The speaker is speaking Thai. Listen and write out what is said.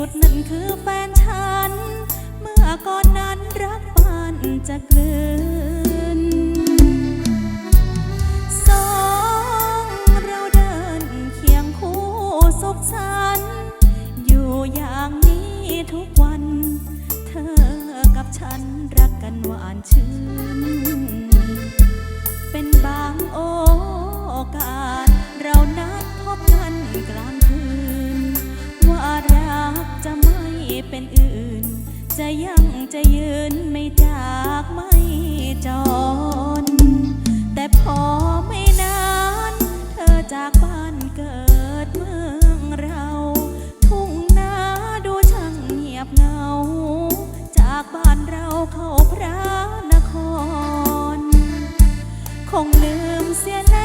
สุดนั่นคือแฟนฉัน เมื่อก่อนนั้นรักปานจะกลืนสองเราเดินเคียงคู่สุขสันต์อยู่อย่างนี้ทุกวัน เธอกับฉันรักกันหวานชื่น เป็นบางโอกาส เรานัดพบกัน็นอื่น จะยังจะยืนไม่จากไม่จนแต่พอไม่นาน เธอจากบ้านเกิดเมืองเรา ทุ่งนาดูช่างเงียบเงา จากบ้านเราเข้าพระนคร คงลืมเสียน